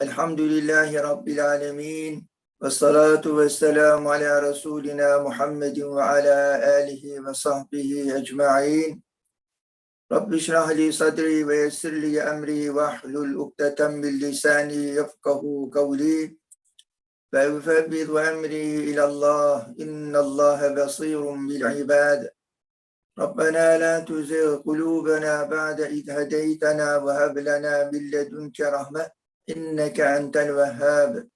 Elhamdülillahi Rabbil alemin. Ve salatu ve selamu ala Resulina Muhammedin ve ala alihi ve sahbihi ecma'in. Rabbi şrah li sadri ve yessir li emri ve ahlul yufebbid ve emri ilallah. İnnallâhe basirun bil ibad. ربنا لا تزغ قلوبنا بعد إذ هديتنا وهب لنا من لدنك رحمة. إنك أنت الوهاب.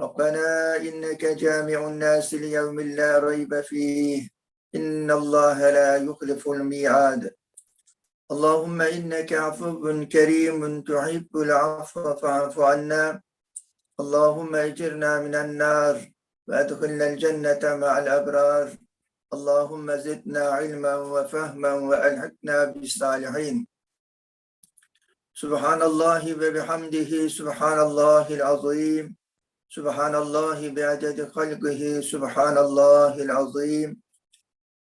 ربنا إنك جامع الناس ليوم لا ريب فيه. إن الله لا يخلف الميعاد. اللهم إنك عفو كريم تحب العفو فاعف عنا. Allahümme ecirna minen nar ve edhillel cennete me'al ebrar. Allahümme zidna ilmen ve fehmen ve elhikna bis salihin. Subhanallahi ve bihamdihi subhanallahil azim. Subhanallahi bi adedi halqihi subhanallahil azim.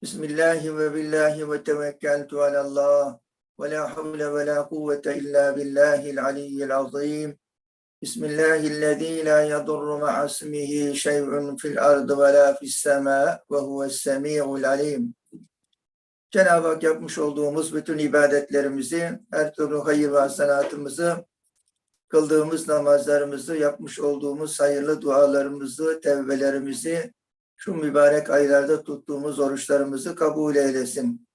Bismillahi ve billahi ve tevekkeltu alallah. Ve la havle ve la kuvvete illa billahil aliyyil azim. بسم الله الذي لا يضر مع اسمه شيء في الأرض ولا في السماء وهو السميع العليم Cenab-ı Hak yapmış olduğumuz bütün ibadetlerimizi, her türlü hayır ve hasenatımızı, kıldığımız namazlarımızı, yapmış olduğumuz hayırlı dualarımızı, tevbelerimizi, şu mübarek aylarda tuttuğumuz oruçlarımızı kabul eylesin.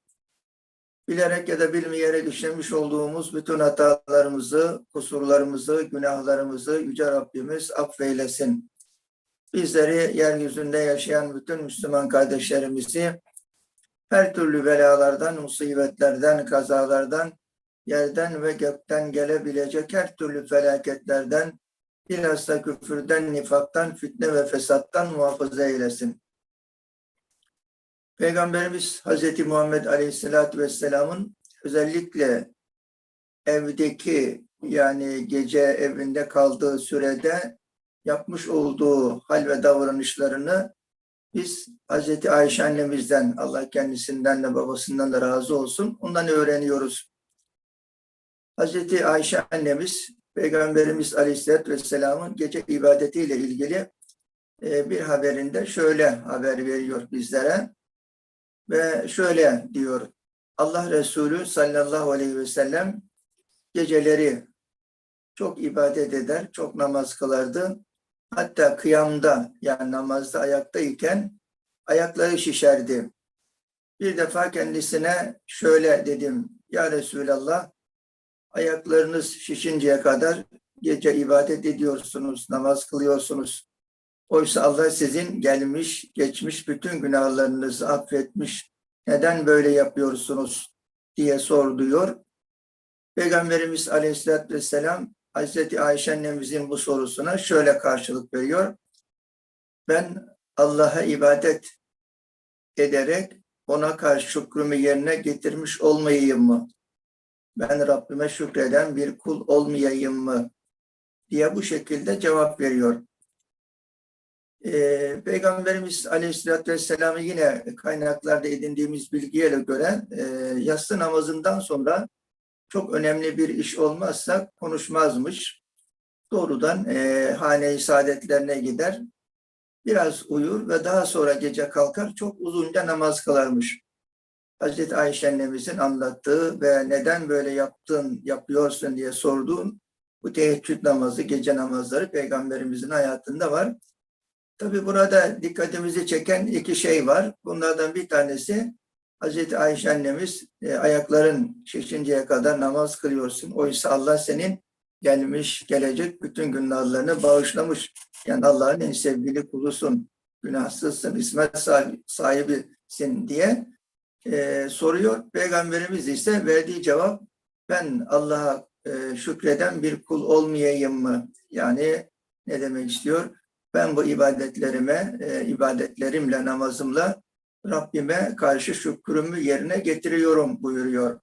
Bilerek ya da bilmeyerek işlemiş olduğumuz bütün hatalarımızı, kusurlarımızı, günahlarımızı Yüce Rabbimiz affeylesin. Bizleri yeryüzünde yaşayan bütün Müslüman kardeşlerimizi her türlü belalardan, musibetlerden, kazalardan, yerden ve gökten gelebilecek her türlü felaketlerden, bilhassa küfürden, nifaktan, fitne ve fesattan muhafaza eylesin. Peygamberimiz Hazreti Muhammed Aleyhisselatü Vesselam'ın özellikle evdeki yani gece evinde kaldığı sürede yapmış olduğu hal ve davranışlarını biz Hazreti Ayşe annemizden, Allah kendisinden de babasından da razı olsun, ondan öğreniyoruz. Hazreti Ayşe annemiz, Peygamberimiz Aleyhisselatü Vesselam'ın gece ibadetiyle ilgili e, bir haberinde şöyle haber veriyor bizlere. Ve şöyle diyor, Allah Resulü sallallahu aleyhi ve sellem geceleri çok ibadet eder, çok namaz kılardı. Hatta kıyamda yani namazda ayaktayken ayakları şişerdi. Bir defa kendisine şöyle dedim. Ya Resulallah ayaklarınız şişinceye kadar gece ibadet ediyorsunuz, namaz kılıyorsunuz. Oysa Allah sizin gelmiş, geçmiş bütün günahlarınızı affetmiş. Neden böyle yapıyorsunuz diye sorduyor. Peygamberimiz Aleyhisselatü Vesselam Hazreti Ayşe annemizin bu sorusuna şöyle karşılık veriyor. Ben Allah'a ibadet ederek ona karşı şükrümü yerine getirmiş olmayayım mı? Ben Rabbime şükreden bir kul olmayayım mı? diye bu şekilde cevap veriyor. Ee, Peygamberimiz Aleyhisselatü Vesselam'ı yine kaynaklarda edindiğimiz bilgiye göre e, yatsı namazından sonra çok önemli bir iş olmazsa konuşmazmış. Doğrudan e, hane-i saadetlerine gider. Biraz uyur ve daha sonra gece kalkar çok uzunca namaz kılarmış. Hazreti Ayşe annemizin anlattığı ve neden böyle yaptın, yapıyorsun diye sorduğun bu teheccüd namazı, gece namazları peygamberimizin hayatında var. Tabi burada dikkatimizi çeken iki şey var. Bunlardan bir tanesi Hazreti Ayşe annemiz e, ayakların şişinceye kadar namaz kılıyorsun. Oysa Allah senin gelmiş, gelecek bütün günahlarını bağışlamış. Yani Allah'ın en sevgili kulusun, günahsızsın, ismet sahibisin diye e, soruyor. Peygamberimiz ise verdiği cevap ben Allah'a e, şükreden bir kul olmayayım mı? Yani ne demek istiyor? Ben bu ibadetlerime, e, ibadetlerimle, namazımla Rabbime karşı şükrümü yerine getiriyorum buyuruyor.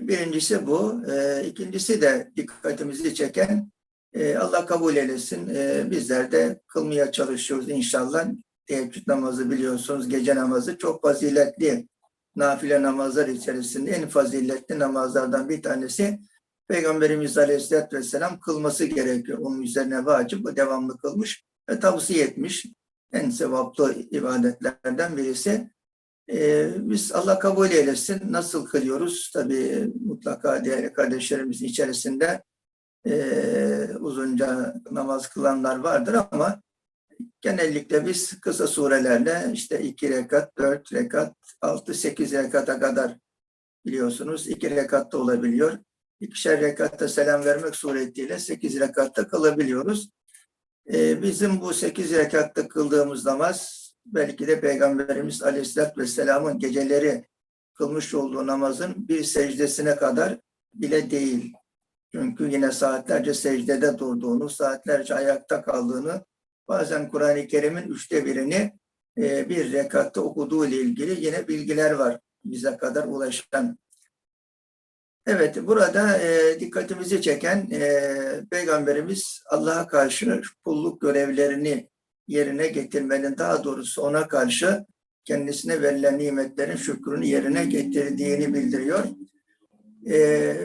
Birincisi bu. E, ikincisi de dikkatimizi çeken E, Allah kabul eylesin. E, bizler de kılmaya çalışıyoruz inşallah. Teheccüd namazı biliyorsunuz gece namazı çok faziletli nafile namazlar içerisinde en faziletli namazlardan bir tanesi Peygamberimiz Aleyhisselatü Vesselam kılması gerekiyor. Onun üzerine vacip bu devamlı kılmış ve tavsiye etmiş. En sevaplı ibadetlerden birisi. Ee, biz Allah kabul eylesin. Nasıl kılıyoruz? Tabii mutlaka değerli kardeşlerimizin içerisinde e, uzunca namaz kılanlar vardır ama genellikle biz kısa surelerle işte iki rekat, dört rekat, altı, sekiz rekata kadar biliyorsunuz iki rekatta olabiliyor. İkişer rekatta selam vermek suretiyle sekiz rekatta kılabiliyoruz. Ee, bizim bu sekiz rekatta kıldığımız namaz belki de Peygamberimiz Aleyhisselatü Vesselam'ın geceleri kılmış olduğu namazın bir secdesine kadar bile değil. Çünkü yine saatlerce secdede durduğunu, saatlerce ayakta kaldığını, bazen Kur'an-ı Kerim'in üçte birini e, bir rekatta okuduğu ile ilgili yine bilgiler var bize kadar ulaşan. Evet, burada e, dikkatimizi çeken e, Peygamberimiz Allah'a karşı kulluk görevlerini yerine getirmenin, daha doğrusu ona karşı kendisine verilen nimetlerin şükrünü yerine getirdiğini bildiriyor. E,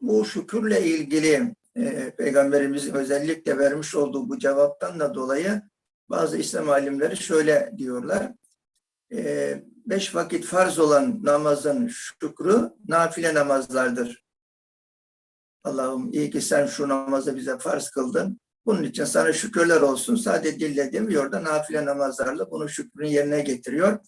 bu şükürle ilgili e, Peygamberimizin özellikle vermiş olduğu bu cevaptan da dolayı bazı İslam alimleri şöyle diyorlar. E, beş vakit farz olan namazın şükrü nafile namazlardır. Allah'ım iyi ki sen şu namazı bize farz kıldın. Bunun için sana şükürler olsun. Sadece dille demiyor da nafile namazlarla bunu şükrünü yerine getiriyor.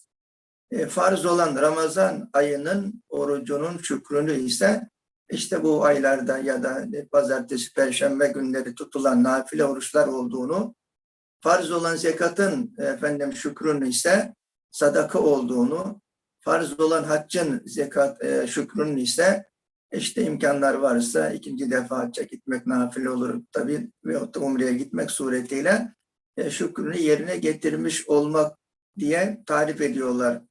E, farz olan Ramazan ayının orucunun şükrünü ise işte bu aylarda ya da pazartesi, perşembe günleri tutulan nafile oruçlar olduğunu, farz olan zekatın efendim şükrünü ise sadaka olduğunu, farz olan haccın zekat e, şükrünün ise işte imkanlar varsa ikinci defa hacca gitmek nafile olur tabii veyahut da umreye gitmek suretiyle e, şükrünü yerine getirmiş olmak diye tarif ediyorlar.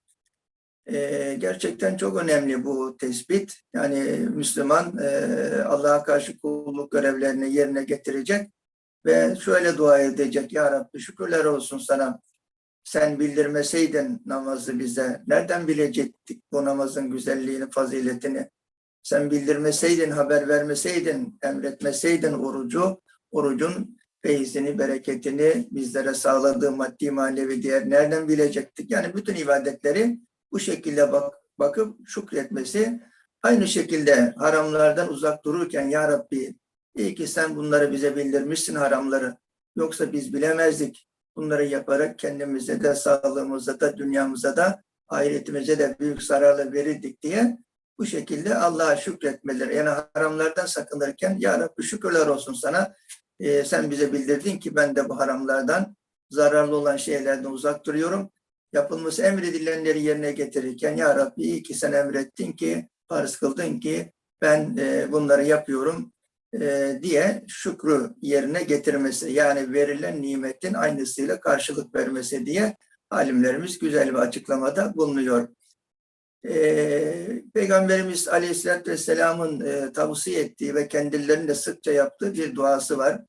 E, gerçekten çok önemli bu tespit. Yani Müslüman e, Allah'a karşı kulluk görevlerini yerine getirecek ve şöyle dua edecek. Ya Rabbi şükürler olsun sana. Sen bildirmeseydin namazı bize. Nereden bilecektik bu namazın güzelliğini, faziletini? Sen bildirmeseydin, haber vermeseydin, emretmeseydin orucu, orucun feyzini, bereketini bizlere sağladığı maddi manevi değer nereden bilecektik? Yani bütün ibadetleri bu şekilde bak, bakıp şükretmesi, aynı şekilde haramlardan uzak dururken Ya Rabbi iyi ki sen bunları bize bildirmişsin haramları. Yoksa biz bilemezdik. Bunları yaparak kendimize de, sağlığımıza da, dünyamıza da, ahiretimize de büyük zararla verirdik diye bu şekilde Allah'a şükretmeleri. Yani haramlardan sakınırken Ya Rabbi şükürler olsun sana. Ee, sen bize bildirdin ki ben de bu haramlardan, zararlı olan şeylerden uzak duruyorum yapılması emredilenleri yerine getirirken Ya Rabbi iyi ki sen emrettin ki, farz kıldın ki ben e, bunları yapıyorum e, diye şükrü yerine getirmesi yani verilen nimetin aynısıyla karşılık vermesi diye alimlerimiz güzel bir açıklamada bulunuyor. E, Peygamberimiz Aleyhisselatü Vesselam'ın e, tavsiye ettiği ve kendilerinin de sıkça yaptığı bir duası var.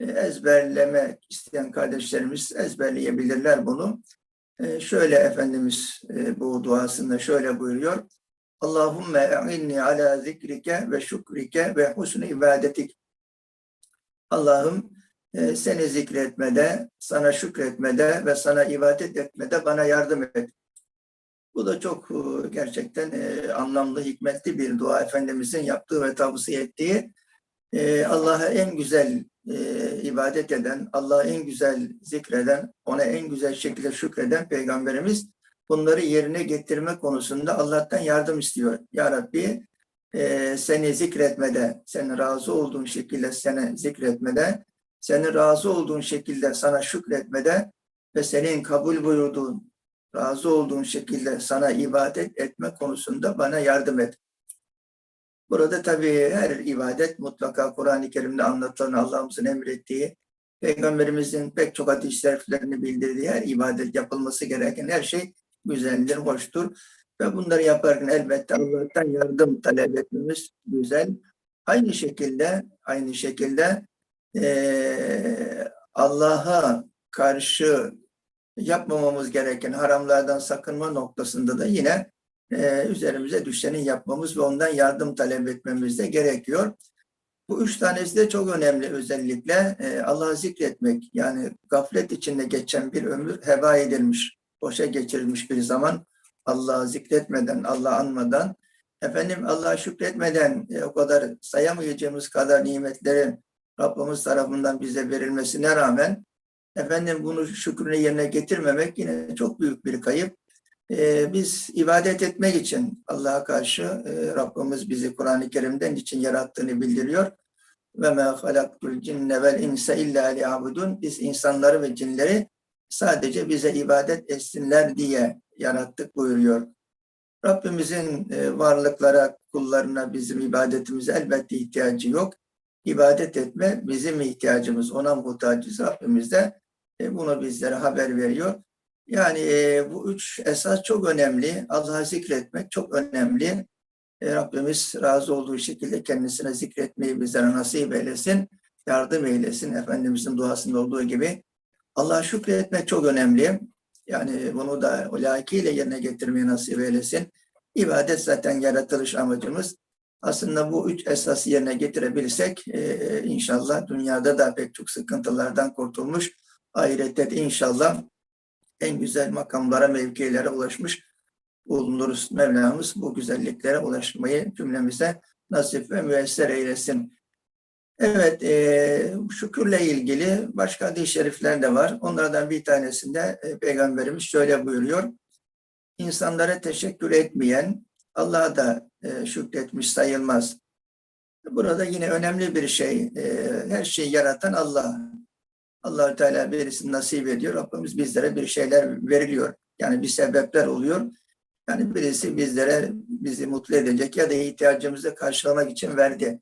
E, ezberlemek isteyen kardeşlerimiz ezberleyebilirler bunu. Ee, şöyle Efendimiz e, bu duasında şöyle buyuruyor. Allahümme e'inni ala zikrike ve şükrike ve husnü ibadetik. Allah'ım e, seni zikretmede, sana şükretmede ve sana ibadet etmede bana yardım et. Bu da çok e, gerçekten anlamlı, hikmetli bir dua Efendimizin yaptığı ve tavsiye ettiği. Allah'a en güzel e, ibadet eden, Allah'ı en güzel zikreden, ona en güzel şekilde şükreden Peygamberimiz bunları yerine getirme konusunda Allah'tan yardım istiyor. Ya Rabbi e, seni zikretmede, senin razı olduğun şekilde seni zikretmede, senin razı olduğun şekilde sana şükretmede ve senin kabul buyurduğun, razı olduğun şekilde sana ibadet etme konusunda bana yardım et. Burada tabii her ibadet mutlaka Kur'an-ı Kerim'de anlatılan Allah'ımızın emrettiği, Peygamberimizin pek çok hadis şeriflerini bildirdiği her ibadet yapılması gereken her şey güzeldir, hoştur. Ve bunları yaparken elbette Allah'tan yardım talep etmemiz güzel. Aynı şekilde, aynı şekilde eee, Allah'a karşı yapmamamız gereken haramlardan sakınma noktasında da yine eee, üzerimize düşeni yapmamız ve ondan yardım talep etmemiz de gerekiyor. Bu üç tanesi de çok önemli özellikle. Eee, Allah'ı zikretmek yani gaflet içinde geçen bir ömür heba edilmiş, boşa geçirilmiş bir zaman. Allah'ı zikretmeden, Allah'ı anmadan Efendim Allah'a şükretmeden e, o kadar sayamayacağımız kadar nimetlerin Rabbimiz tarafından bize verilmesine rağmen efendim bunu şükrünü yerine getirmemek yine çok büyük bir kayıp. E, biz ibadet etmek için Allah'a karşı e, Rabbimiz bizi Kur'an-ı Kerim'den için yarattığını bildiriyor. Ve ma halaktul cinne vel insa illa liyabudun. Biz insanları ve cinleri sadece bize ibadet etsinler diye yarattık buyuruyor. Rabbimizin e, varlıklara, kullarına, bizim ibadetimize elbette ihtiyacı yok. İbadet etme bizim ihtiyacımız, ona muhtacız. Rabbimiz de e, bunu bizlere haber veriyor. Yani e, bu üç esas çok önemli. Allah'ı zikretmek çok önemli. Rabbimiz razı olduğu şekilde kendisine zikretmeyi bizlere nasip eylesin, yardım eylesin. Efendimizin duasında olduğu gibi. Allah'a şükretmek çok önemli. Yani bunu da layıkıyla yerine getirmeyi nasip eylesin. İbadet zaten yaratılış amacımız. Aslında bu üç esası yerine getirebilirsek e, inşallah dünyada da pek çok sıkıntılardan kurtulmuş. Ahirette de inşallah en güzel makamlara, mevkilere ulaşmış bulunuruz. Mevlamız bu güzelliklere ulaşmayı cümlemize nasip ve müesser eylesin. Evet, e, şükürle ilgili başka hadis-i şerifler de var. Onlardan bir tanesinde e, Peygamberimiz şöyle buyuruyor. İnsanlara teşekkür etmeyen Allah'a da e, şükretmiş sayılmaz. Burada yine önemli bir şey. E, her şeyi yaratan Allah. allah Teala birisini nasip ediyor. Rabbimiz bizlere bir şeyler veriliyor. Yani bir sebepler oluyor. Yani birisi bizlere bizi mutlu edecek ya da ihtiyacımızı karşılamak için verdi.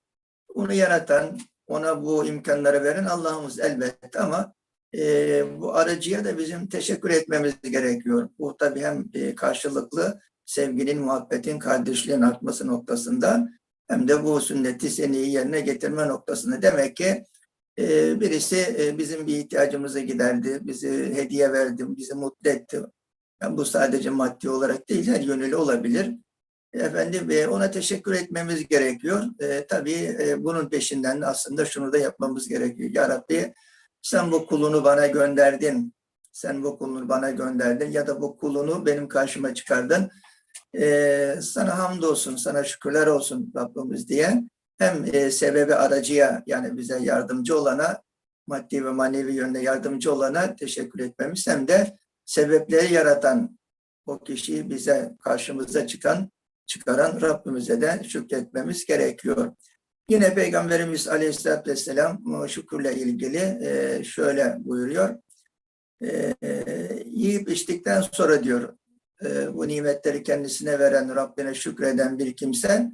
Onu yaratan, ona bu imkanları veren Allah'ımız elbette ama e, bu aracıya da bizim teşekkür etmemiz gerekiyor. Bu tabii hem e, karşılıklı sevginin, muhabbetin, kardeşliğin artması noktasında hem de bu sünneti seniyi yerine getirme noktasında. Demek ki e, birisi e, bizim bir ihtiyacımızı giderdi, bizi hediye verdi, bizi mutlu etti. Yani bu sadece maddi olarak değil, her yönüyle olabilir. Efendim e, ona teşekkür etmemiz gerekiyor. E, tabii e, bunun peşinden aslında şunu da yapmamız gerekiyor. Ya Rabbi sen bu kulunu bana gönderdin. Sen bu kulunu bana gönderdin ya da bu kulunu benim karşıma çıkardın. E, sana hamdolsun, sana şükürler olsun Rabbimiz diye hem e, sebebi aracıya yani bize yardımcı olana maddi ve manevi yönde yardımcı olana teşekkür etmemiz hem de sebepleri yaratan o kişiyi bize karşımıza çıkan çıkaran Rabbimize de şükretmemiz gerekiyor. Yine Peygamberimiz Aleyhisselatü Vesselam şükürle ilgili e, şöyle buyuruyor. E, yiyip içtikten sonra diyor e, bu nimetleri kendisine veren Rabbine şükreden bir kimse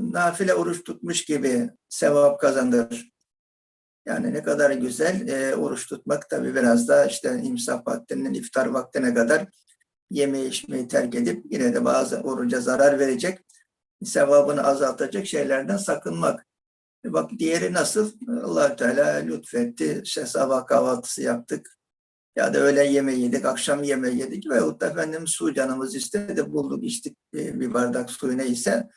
nafile oruç tutmuş gibi sevap kazanır. Yani ne kadar güzel oruç tutmak tabii biraz da işte imsak vaktinden iftar vaktine kadar yeme içmeyi terk edip yine de bazı oruca zarar verecek, sevabını azaltacak şeylerden sakınmak. E bak diğeri nasıl? allah Teala lütfetti. İşte sabah kahvaltısı yaptık. Ya da öğle yemeği yedik, akşam yemeği yedik. Veyahut da efendim su canımız istedi, bulduk, içtik e, bir bardak suyu neyse.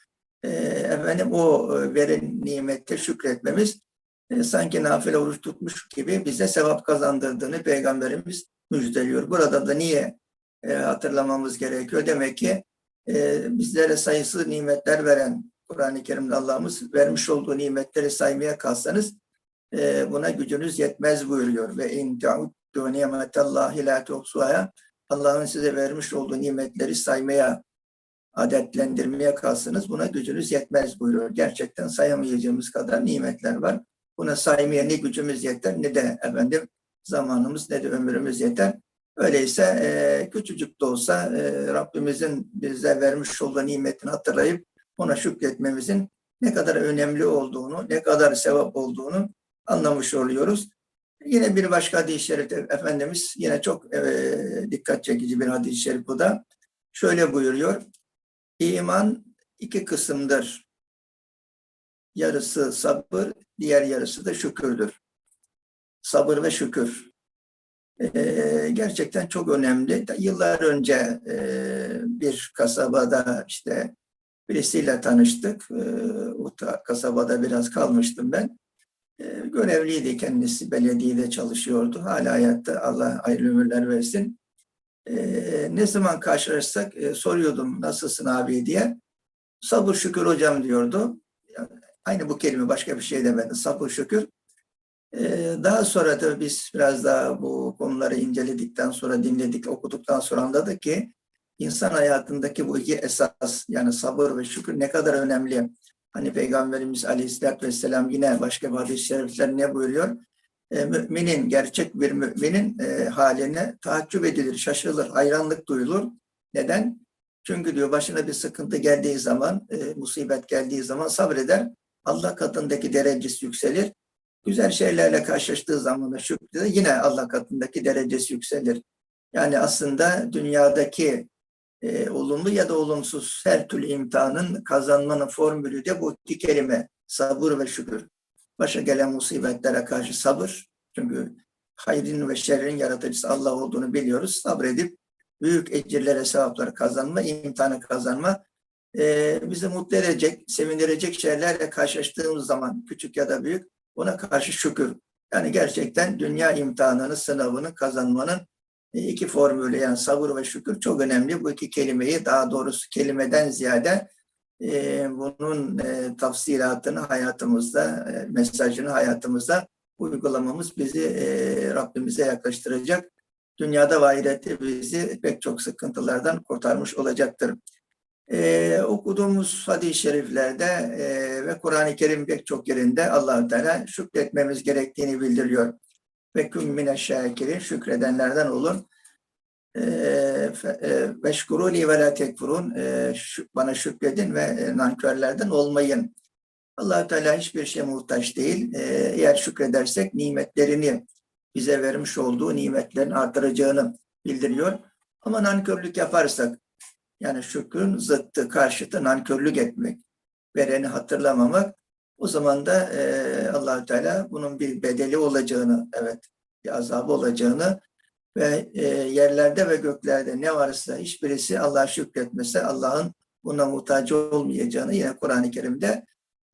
E, efendim o veren nimette şükretmemiz sanki nafile oruç tutmuş gibi bize sevap kazandırdığını Peygamberimiz müjdeliyor. Burada da niye e, hatırlamamız gerekiyor. Demek ki e, bizlere sayısız nimetler veren Kur'an-ı Kerim'de Allah'ımız vermiş olduğu nimetleri saymaya kalsanız e, buna gücünüz yetmez buyuruyor. Ve in te'uddu nimetallahi la tuhsuha Allah'ın size vermiş olduğu nimetleri saymaya, adetlendirmeye kalsanız buna gücünüz yetmez buyuruyor. Gerçekten sayamayacağımız kadar nimetler var. Buna saymaya ne gücümüz yeter ne de efendim zamanımız ne de ömrümüz yeter. Öyleyse e, küçücük de olsa e, Rabbimizin bize vermiş olduğu nimetini hatırlayıp ona şükretmemizin ne kadar önemli olduğunu, ne kadar sevap olduğunu anlamış oluyoruz. Yine bir başka hadis-i şerifte Efendimiz yine çok e, dikkat çekici bir hadis-i şerif bu da. Şöyle buyuruyor. İman iki kısımdır. yarısı sabır, diğer yarısı da şükürdür. Sabır ve şükür. Ee, gerçekten çok önemli. Yıllar önce e, bir kasabada işte birisiyle tanıştık. Ee, o kasabada biraz kalmıştım ben. Ee, görevliydi kendisi, belediyede çalışıyordu. Hala hayatta Allah hayırlı ömürler versin. Ne zaman karşılaşsak e, soruyordum nasılsın abi diye. Sabır şükür hocam diyordu. Aynı bu kelime başka bir şey demedi. Sabır şükür. Ee, daha sonra da biz biraz daha bu konuları inceledikten sonra dinledik, okuduktan sonra anladık ki insan hayatındaki bu iki esas yani sabır ve şükür ne kadar önemli. Hani Peygamberimiz Aleyhisselatü Vesselam yine başka bir hadis-i şerifler ne buyuruyor? E, müminin, gerçek bir müminin e, haline taaccüp edilir, şaşılır, hayranlık duyulur. Neden? Çünkü diyor başına bir sıkıntı geldiği zaman, e, musibet geldiği zaman sabreder. Allah katındaki derecesi yükselir. Güzel şeylerle karşılaştığı zaman da şükreder. Yine Allah katındaki derecesi yükselir. Yani aslında dünyadaki e, olumlu ya da olumsuz her türlü imtihanın kazanmanın formülü de bu iki kelime sabır ve şükür. Başa gelen musibetlere karşı sabır. Çünkü hayrın ve şerrin yaratıcısı Allah olduğunu biliyoruz. Sabredip büyük ecirlere, sevapları kazanma, imtihanı kazanma e, bizi mutlu edecek, sevindirecek şeylerle karşılaştığımız zaman küçük ya da büyük ona karşı şükür. Yani gerçekten dünya imtihanını, sınavını kazanmanın e, iki formülü yani sabır ve şükür çok önemli. Bu iki kelimeyi daha doğrusu kelimeden ziyade e, bunun e, tafsilatını hayatımızda, e, mesajını hayatımızda uygulamamız bizi e, Rabbimize yaklaştıracak. Dünyada ve bizi pek çok sıkıntılardan kurtarmış olacaktır. E, okuduğumuz hadis-i şeriflerde e, ve Kur'an-ı Kerim pek çok yerinde allah Teala şükretmemiz gerektiğini bildiriyor. Ve küm mine şakirin şükredenlerden olun. Veşkuruni ve la tekfurun E, bana şükredin ve e, nankörlerden olmayın. allah Teala hiçbir şeye muhtaç değil. E, eğer şükredersek nimetlerini bize vermiş olduğu nimetlerin artıracağını bildiriyor. Ama nankörlük yaparsak yani şükrün zıttı, karşıtı nankörlük etmek, vereni hatırlamamak o zaman da e, allah Teala bunun bir bedeli olacağını, evet bir azabı olacağını ve e, yerlerde ve göklerde ne varsa hiçbirisi Allah'a şükretmese Allah'ın buna muhtaç olmayacağını yine Kur'an-ı Kerim'de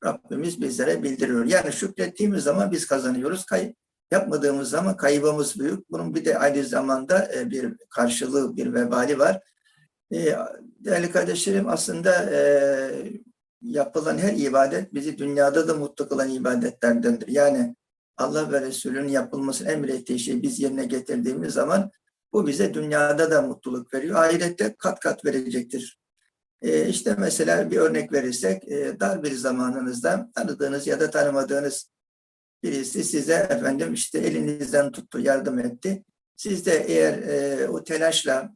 Rabbimiz bizlere bildiriyor. Yani şükrettiğimiz zaman biz kazanıyoruz. Kay yapmadığımız zaman kaybımız büyük. Bunun bir de aynı zamanda e, bir karşılığı, bir vebali var. E, değerli kardeşlerim aslında e, yapılan her ibadet bizi dünyada da mutlu kılan ibadetlerdendir. Yani Allah ve Resulünün yapılmasını emrettiği şeyi biz yerine getirdiğimiz zaman bu bize dünyada da mutluluk veriyor. Ahirette kat kat verecektir. E, işte mesela bir örnek verirsek e, dar bir zamanınızda tanıdığınız ya da tanımadığınız birisi size efendim işte elinizden tuttu, yardım etti. Siz de eğer e, o telaşla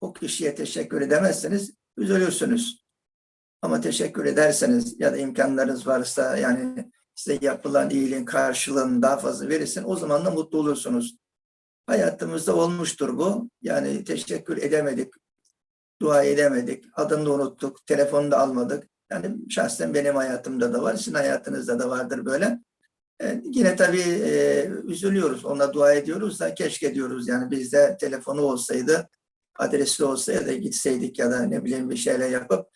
o kişiye teşekkür edemezseniz üzülürsünüz. Ama teşekkür ederseniz ya da imkanlarınız varsa yani size yapılan iyiliğin karşılığını daha fazla verirsin o zaman da mutlu olursunuz. Hayatımızda olmuştur bu. Yani teşekkür edemedik, dua edemedik, adını unuttuk, telefonu da almadık. Yani şahsen benim hayatımda da var, sizin hayatınızda da vardır böyle. E, yine tabii e, üzülüyoruz, ona dua ediyoruz da keşke diyoruz yani bizde telefonu olsaydı, adresi olsaydı gitseydik ya da ne bileyim bir şeyler yapıp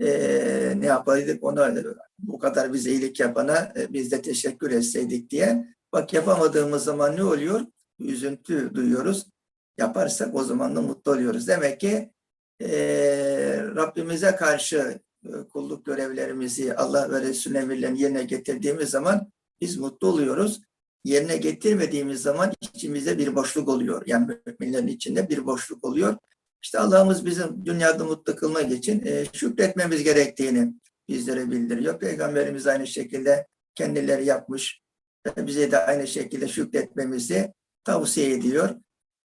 e, ne yapaydık ona bu kadar bize iyilik yapana e, biz de teşekkür etseydik diye. Bak yapamadığımız zaman ne oluyor? Üzüntü duyuyoruz. Yaparsak o zaman da mutlu oluyoruz. Demek ki e, Rabbimize karşı e, kulluk görevlerimizi Allah ve Resulüne emirlerini yerine getirdiğimiz zaman biz mutlu oluyoruz. Yerine getirmediğimiz zaman içimizde bir boşluk oluyor. Yani müminlerin içinde bir boşluk oluyor. İşte Allah'ımız bizim dünyada mutlu kılmak için e, şükretmemiz gerektiğini bizlere bildiriyor. Peygamberimiz aynı şekilde kendileri yapmış. ve Bize de aynı şekilde şükretmemizi tavsiye ediyor.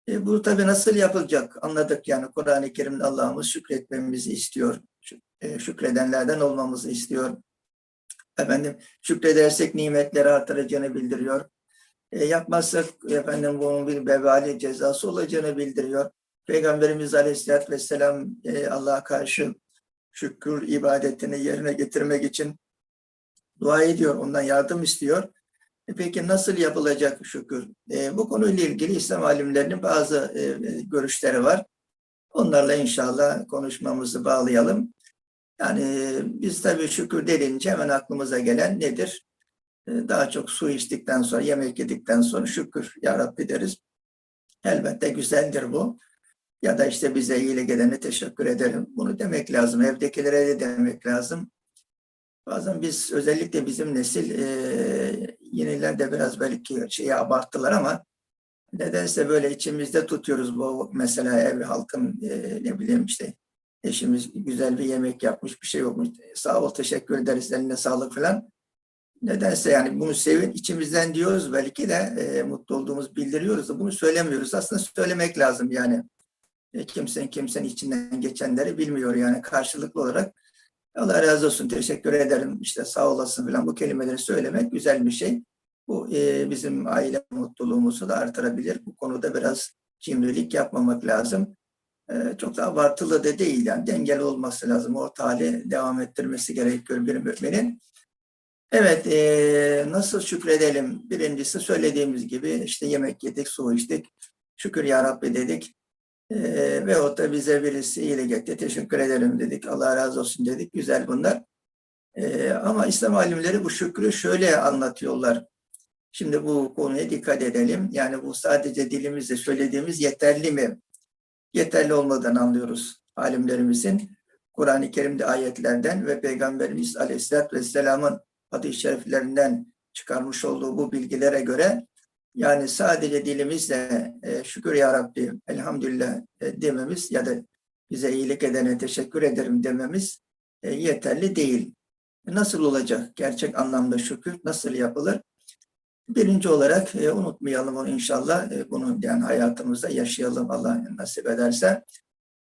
E, bu tabii nasıl yapılacak anladık yani Kur'an-ı Kerim'de Allah'ımız şükretmemizi istiyor. E, Şükredenlerden olmamızı istiyor. Efendim şükredersek nimetleri artıracağını bildiriyor. E, yapmazsak efendim bunun bir vebali cezası olacağını bildiriyor. Peygamberimiz Aleyhisselatü Vesselam e, Allah'a karşı şükür ibadetini yerine getirmek için dua ediyor, ondan yardım istiyor. E peki nasıl yapılacak şükür? E, bu konuyla ilgili İslam alimlerinin bazı e, görüşleri var. Onlarla inşallah konuşmamızı bağlayalım. Yani e, biz tabii şükür denince hemen aklımıza gelen nedir? E, daha çok su içtikten sonra, yemek yedikten sonra şükür ya Rabbi deriz. Elbette güzeldir bu. Ya da işte bize iyilik edene teşekkür ederim. Bunu demek lazım. Evdekilere de demek lazım. Bazen biz özellikle bizim nesil e, yeniler de biraz belki şeyi abarttılar ama nedense böyle içimizde tutuyoruz bu mesela ev halkın e, ne bileyim işte eşimiz güzel bir yemek yapmış bir şey olmuş. Sağ ol teşekkür ederiz eline sağlık falan. Nedense yani bunu sevin içimizden diyoruz belki de e, mutlu olduğumuz bildiriyoruz da bunu söylemiyoruz. Aslında söylemek lazım yani. E, kimsenin kimsenin içinden geçenleri bilmiyor yani karşılıklı olarak. Allah razı olsun teşekkür ederim işte sağ olasın falan bu kelimeleri söylemek güzel bir şey. Bu e, bizim aile mutluluğumuzu da artırabilir. Bu konuda biraz cimrilik yapmamak lazım. E, çok da abartılı da değil yani dengeli olması lazım. Orta hali devam ettirmesi gerekiyor bir müminin. Evet, e, nasıl şükredelim? Birincisi söylediğimiz gibi işte yemek yedik, su içtik. Şükür ya Rabbi dedik. E, ve o da bize birisi iyilik etti. Teşekkür ederim dedik. Allah razı olsun dedik. Güzel bunlar. E, ama İslam alimleri bu şükrü şöyle anlatıyorlar. Şimdi bu konuya dikkat edelim. Yani bu sadece dilimizle söylediğimiz yeterli mi? Yeterli olmadan anlıyoruz alimlerimizin. Kur'an-ı Kerim'de ayetlerden ve Peygamberimiz Aleyhisselatü Vesselam'ın hadis-i şeriflerinden çıkarmış olduğu bu bilgilere göre yani sadece dilimizle e, şükür ya Rabbi elhamdülillah e, dememiz ya da bize iyilik edene teşekkür ederim dememiz e, yeterli değil. Nasıl olacak gerçek anlamda şükür? Nasıl yapılır? Birinci olarak e, unutmayalım onu inşallah. E, bunu yani hayatımızda yaşayalım Allah nasip ederse.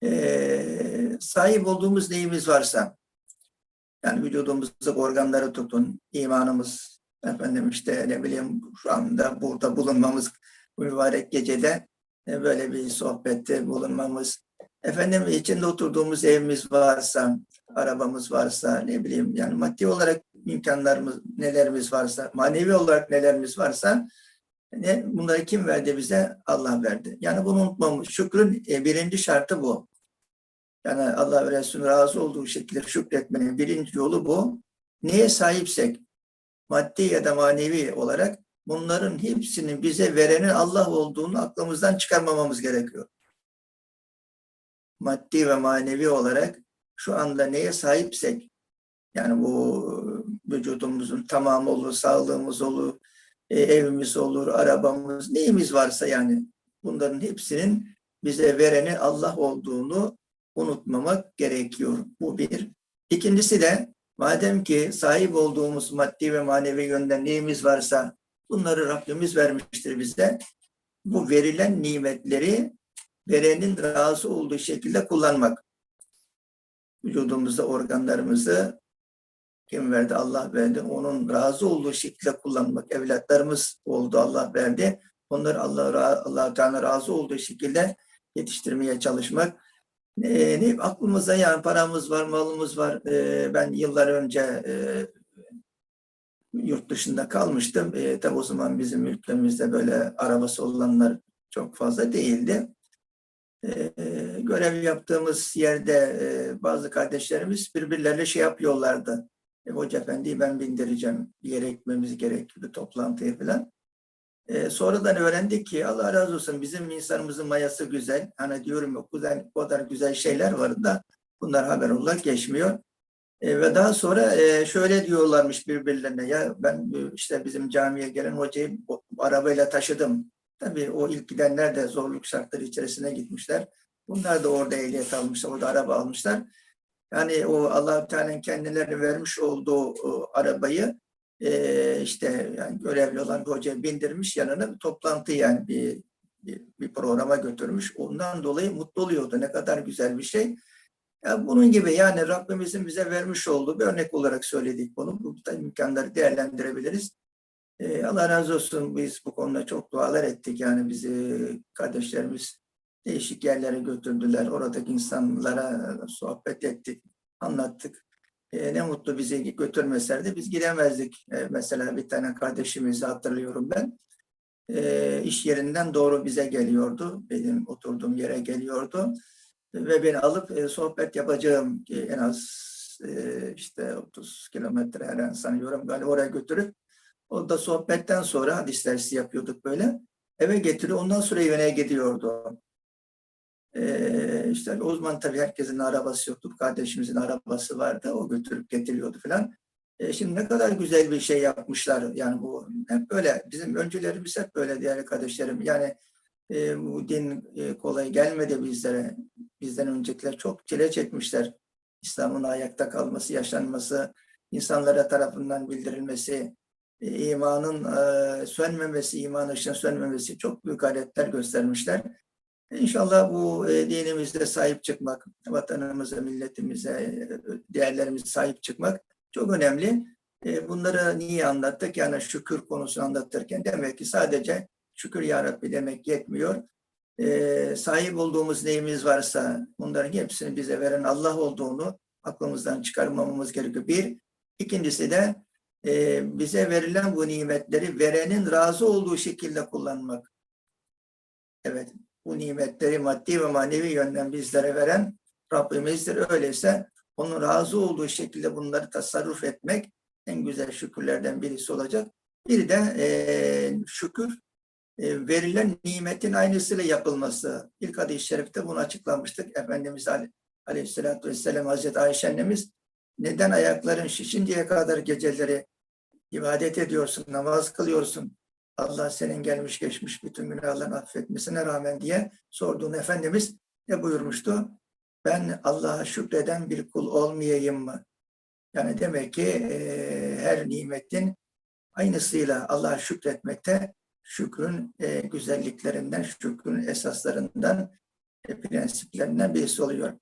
E, sahip olduğumuz neyimiz varsa yani vücudumuzda organları tutun, imanımız, efendim işte ne bileyim şu anda burada bulunmamız, bu mübarek gecede e, böyle bir sohbette bulunmamız, efendim içinde oturduğumuz evimiz varsa, arabamız varsa, ne bileyim yani maddi olarak imkanlarımız, nelerimiz varsa, manevi olarak nelerimiz varsa, ne, bunları kim verdi bize? Allah verdi. Yani bunu unutmamız. Şükrün e, birinci şartı bu. Yani Allah ve Resulü razı olduğu şekilde şükretmenin birinci yolu bu. Neye sahipsek, maddi ya da manevi olarak bunların hepsinin bize verenin Allah olduğunu aklımızdan çıkarmamamız gerekiyor. Maddi ve manevi olarak şu anda neye sahipsek, yani bu vücudumuzun tamamı olur, sağlığımız olur, e, evimiz olur, arabamız, neyimiz varsa yani bunların hepsinin bize verenin Allah olduğunu unutmamak gerekiyor. Bu bir. İkincisi de madem ki sahip olduğumuz maddi ve manevi yönden neyimiz varsa bunları Rabbimiz vermiştir bize. Bu verilen nimetleri verenin razı olduğu şekilde kullanmak. Vücudumuzda organlarımızı kim verdi? Allah verdi. Onun razı olduğu şekilde kullanmak. Evlatlarımız oldu Allah verdi. Onları Allah Allah Teala razı olduğu şekilde yetiştirmeye çalışmak e, ne, aklımızda yani paramız var, malımız var. E, ben yıllar önce e, yurt dışında kalmıştım. E, tabi o zaman bizim ülkemizde böyle arabası olanlar çok fazla değildi. E, görev yaptığımız yerde e, bazı kardeşlerimiz birbirleriyle şey yapıyorlardı. E, Hoca efendiyi ben bindireceğim. Bir yere gitmemiz gerekiyordu toplantıya falan. E, sonradan öğrendik ki Allah razı olsun bizim insanımızın mayası güzel. Hani diyorum o kadar, o kadar güzel şeyler var da bunlar haber olarak geçmiyor. E, ve daha sonra e, şöyle diyorlarmış birbirlerine ya ben e, işte bizim camiye gelen hocayı o, arabayla taşıdım. Tabii o ilk gidenler de zorluk şartları içerisine gitmişler. Bunlar da orada ehliyet almışlar, orada araba almışlar. Yani o Allah Teala'nın kendilerine vermiş olduğu arabayı e, işte yani görevli olan bir hoca bindirmiş yanına bir toplantı yani bir, bir, bir programa götürmüş. Ondan dolayı mutlu oluyordu. Ne kadar güzel bir şey. Ya bunun gibi yani Rabbimizin bize vermiş olduğu bir örnek olarak söyledik bunu. Bu imkanları değerlendirebiliriz. Ee, Allah razı olsun biz bu konuda çok dualar ettik. Yani bizi kardeşlerimiz değişik yerlere götürdüler. Oradaki insanlara sohbet ettik, anlattık. E, ne mutlu bizi götürmeselerdi biz gidemezdik. E, mesela bir tane kardeşimizi hatırlıyorum ben. E, iş yerinden doğru bize geliyordu. Benim oturduğum yere geliyordu. Ve beni alıp e, sohbet yapacağım ki en az e, işte 30 kilometre her an sanıyorum galiba oraya götürüp o da sohbetten sonra hadis dersi yapıyorduk böyle. Eve getiriyor. Ondan sonra evine gidiyordu. Ee, işte o zaman tabii herkesin arabası yoktu. Kardeşimizin arabası vardı. O götürüp getiriyordu falan. Ee, şimdi ne kadar güzel bir şey yapmışlar. Yani bu hep böyle. Bizim öncülerimiz hep böyle değerli kardeşlerim. Yani e, bu din e, kolay gelmedi bizlere. Bizden öncekiler çok çile çekmişler. İslam'ın ayakta kalması, yaşanması, insanlara tarafından bildirilmesi, e, imanın e, sönmemesi, iman ışığın sönmemesi çok büyük gayretler göstermişler. İnşallah bu e, dinimize sahip çıkmak, vatanımıza, milletimize, değerlerimize sahip çıkmak çok önemli. E, bunları niye anlattık? Yani şükür konusunu anlatırken demek ki sadece şükür ya Rabbi demek yetmiyor. E, sahip olduğumuz neyimiz varsa bunların hepsini bize veren Allah olduğunu aklımızdan çıkarmamamız gerekiyor. Bir. İkincisi de bize verilen bu nimetleri verenin razı olduğu şekilde kullanmak. Evet, bu nimetleri maddi ve manevi yönden bizlere veren Rabbimizdir. Öyleyse onun razı olduğu şekilde bunları tasarruf etmek en güzel şükürlerden birisi olacak. Bir de e, şükür e, verilen nimetin aynısıyla yapılması. İlk hadis-i şerifte bunu açıklamıştık. Efendimiz Ali, Aleyhisselatü Vesselam Hazreti Ayşe annemiz neden ayakların şişinceye kadar geceleri ibadet ediyorsun, namaz kılıyorsun, Allah senin gelmiş geçmiş bütün günahlarını affetmesine rağmen diye sorduğun Efendimiz ne buyurmuştu? Ben Allah'a şükreden bir kul olmayayım mı? Yani demek ki e, her nimetin aynısıyla Allah'a şükretmekte şükrün e, güzelliklerinden, şükrün esaslarından, e, prensiplerinden birisi oluyor.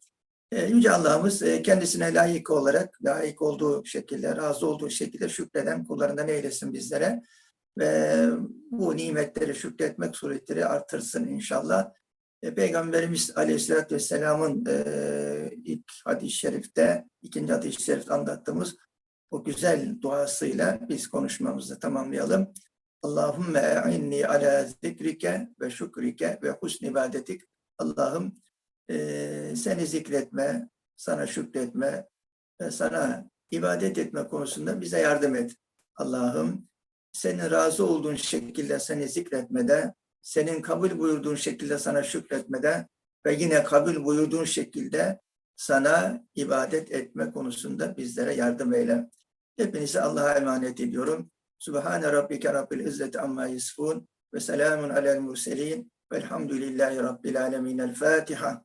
E, Yüce Allah'ımız e, kendisine layık olarak, layık olduğu şekilde, razı olduğu şekilde şükreden kullarından eylesin bizlere ve bu nimetleri şükretmek suretiyle artırsın inşallah. E, Peygamberimiz Aleyhisselatü Vesselam'ın e, ilk hadis-i şerifte, ikinci hadis-i şerifte anlattığımız o güzel duasıyla biz konuşmamızı tamamlayalım. Allahümme inni ala zikrike ve şükrike ve husn ibadetik. Allah'ım e, seni zikretme, sana şükretme ve sana ibadet etme konusunda bize yardım et. Allah'ım senin razı olduğun şekilde seni zikretmede, senin kabul buyurduğun şekilde sana şükretmede ve yine kabul buyurduğun şekilde sana ibadet etme konusunda bizlere yardım eyle. Hepinizi Allah'a emanet ediyorum. Subhane rabbike rabbil izzeti amma yasifun ve selamun alel murselin velhamdülillahi rabbil alemin. El Fatiha.